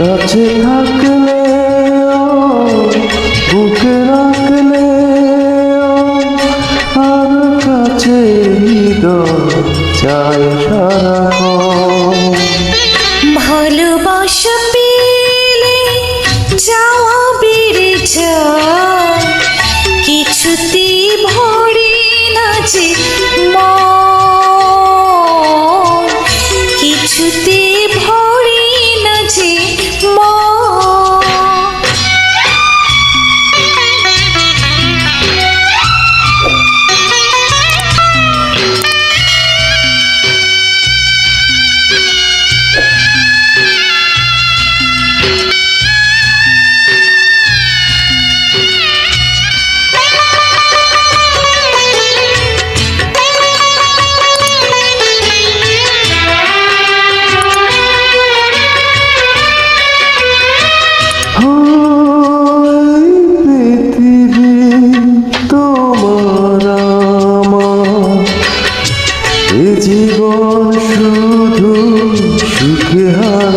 কাছে থাকলে বুকে রাখলে আর কাছে হৃদয় চাই সারা ভালোবাসা পেলে যাওয়া বেড়ে যায়, কিছুতেই ভরে না যে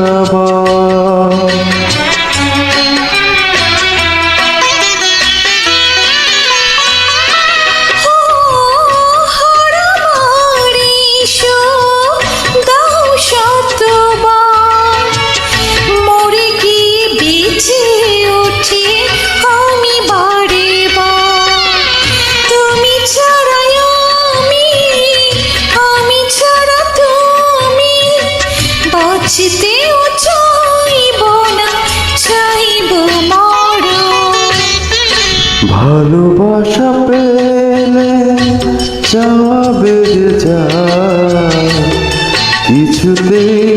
যাব। যায়। কিছুতেই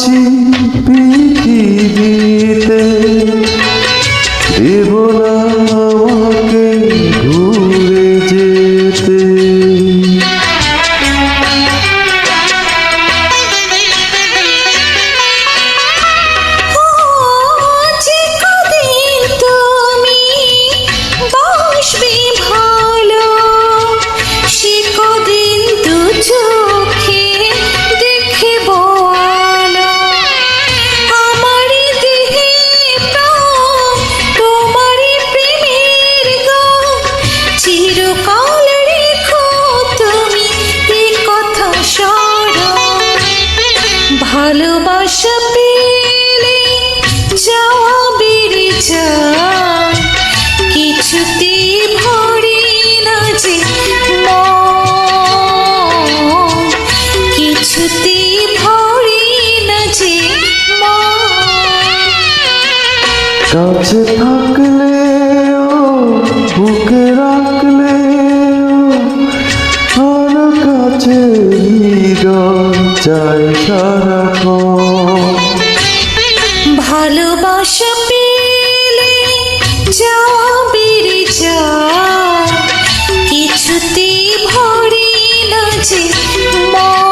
ti. কাছে থাকলে ও বুকে রাখলে ও আর কাছে চাই সারাখ ভালোবাসা পেলে যাবির যা কিছুতেই ভরি না যে মন।